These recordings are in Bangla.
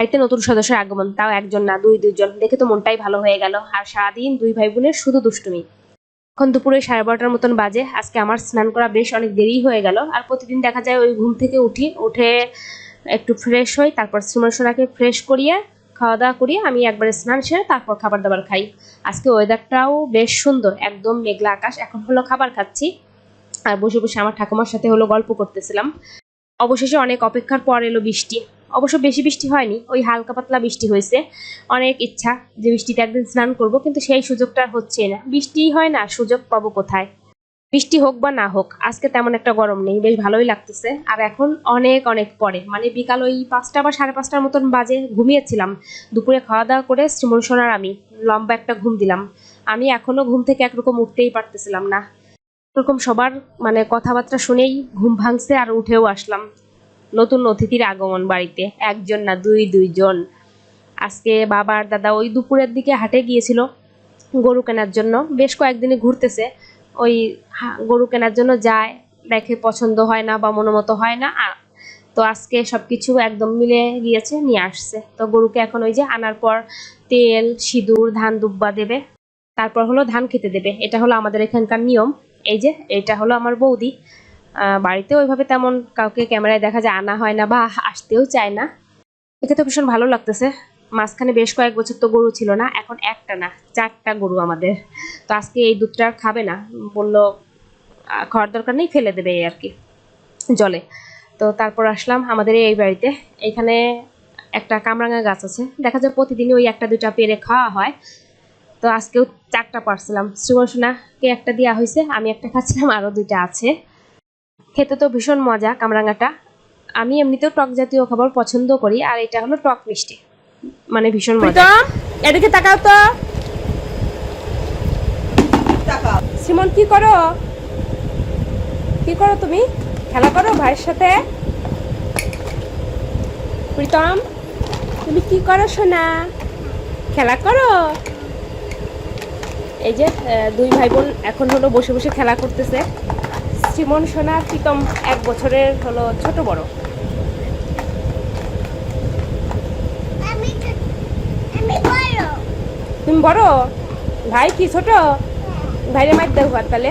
বাড়িতে নতুন সদস্যের আগমন, তাও একজন না, দুই, দুইজন। দেখে তো মনটাই ভালো হয়ে গেল। আর সারাদিন দুই ভাই বোনের শুধু দুষ্টুমি। এখন দুপুরে সাড়ে বারোটার মতন বাজে। আজকে আমার স্নান করা বেশ অনেক দেরি হয়ে গেল। আর প্রতিদিন দেখা যায় ওই ঘুম থেকে উঠি, উঠে একটু ফ্রেশ হই, তারপর শ্রীমান সোনাকে ফ্রেশ করিয়ে খাওয়া দাওয়া করিয়ে আমি একবারে স্নান সেরে তারপর খাবার দাবার খাই। আজকে ওয়েদারটাও বেশ সুন্দর, একদম মেঘলা আকাশ। এখন হলো খাবার খাচ্ছি। আর বসে বসে আমার ঠাকুমার সাথে হলো গল্প করতেছিলাম। অবশেষে অনেক অপেক্ষার পর এলো বৃষ্টি। অবশ্য বেশি বৃষ্টি হয়নি, ওই হালকা পাতলা বৃষ্টি হয়েছে। অনেক ইচ্ছা যে বৃষ্টিতে একদিন স্নান করব, কিন্তু সেই সুযোগটা হচ্ছে না। বৃষ্টি হয় না, সুযোগ পাবো কোথায়? বৃষ্টি হোক বা না হোক, আজকে তেমন একটা গরম নেই, বেশ ভালোই লাগতেছে। আর এখন অনেক অনেক পরে মানে বিকাল ওই পাঁচটা বা সাড়ে পাঁচটার মতন বাজে ঘুমিয়েছিলাম। দুপুরে খাওয়া দাওয়া করে শ্রীমন সোনার আমি লম্বা একটা ঘুম দিলাম। আমি এখনও ঘুম থেকে একরকম উঠতেই পারতেছিলাম না। এরকম সবার মানে কথাবার্তা শুনেই ঘুম ভাঙছে আর উঠেও আসলাম। নতুন অতিথির আগমন বাড়িতে। একজন না দুই, দুইজন। আজকে বাবার দাদা ওই দুপুরের দিকে হাটে গিয়েছিল গরু কেনার জন্য। বেশ কয়েকদিনই ঘুরতেছে। ওই গরু কেনার জন্য যায়, দেখে পছন্দ হয় না বা মনোমতো হয় না। তো আজকে সব কিছু একদম মিলে গিয়েছে, নিয়ে আসছে। তো গরুকে এখন ওই যে আনার পর তেল, সিঁদুর, ধান, দুব্বা দেবে। তারপর হলো ধান খেতে দেবে। এটা হলো আমাদের এখানকার নিয়ম। এই যে, এটা হলো আমার বৌদি। বাড়িতে ওইভাবে তেমন কাউকে ক্যামেরায় দেখা যায়, আনা হয় না বা আসতেও চায় না। একে তো ভীষণ ভালো লাগতেছে। মাঝখানে বেশ কয়েক বছর তো গরু ছিল না, এখন একটা না, চারটা গরু আমাদের। তো আজকে এই দুধটা আর খাবে না। বলল খাওয়ার দরকার নেই, ফেলে দেবে এই আর কি, জলে। তো তারপর আসলাম আমাদের এই বাড়িতে। এখানে একটা কামরাঙা গাছ আছে। দেখা যায় প্রতিদিনই ওই একটা, দুইটা পেরে খাওয়া হয়। তো আজকেও চারটা পারছিলাম। শ্রীমোষণাকে একটা দেওয়া হয়েছে, আমি একটা খাচ্ছিলাম, আরও দুইটা আছে। খেতে তো ভীষণ মজা কামরাঙাটা আমি এমনিতেও টক জাতীয় খাবার পছন্দ করি আর এটা হলো টক মিষ্টি। মানে ভীষণ মজা। এদিকে তাকাও তো। সিমন কি করো? কি করো তুমি? খেলা করো ভাইয়ের সাথে? প্রীতম তুমি কি করো সোনা? খেলা করো? এই যে দুই ভাই বোন এখন হলো বসে বসে খেলা করতেছে। সিমন সোনা প্রীতম এক বছরের হলো ছোট বড়। তুমি বড়? ভাই কি ছোট? ভাইরে মার দাও ঘর তাহলে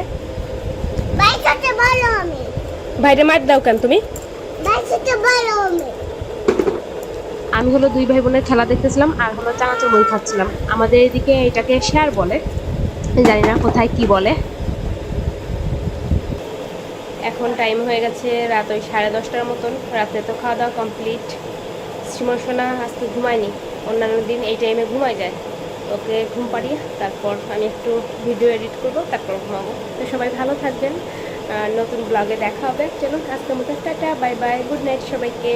ভাইরে মার দাও কেন তুমি? আমি। হলো দুই ভাই বোনের খেলা দেখতেছিলাম আর হলো চানাচুর মুড়ি খাচ্ছিলাম। আমাদের এদিকে এটাকে শেয়ার বলে। জানি না কোথায় কি বলে। এখন টাইম হয়ে গেছে রাত ওই সাড়ে দশটার মতন। রাতে তো খাওয়া দাওয়া কমপ্লিট শ্রীমন আজকে ঘুমায়নি। অন্যান্য দিন এই টাইমে ঘুমাই যায়। ওকে ঘুম পাড়িয়ে তারপর আমি একটু ভিডিও এডিট করব, তারপর ঘুমাবো। তো সবাই ভালো থাকবেন। নতুন ব্লগে দেখা হবে। চলুন আজকের মতো tata bye bye good night সবাইকে।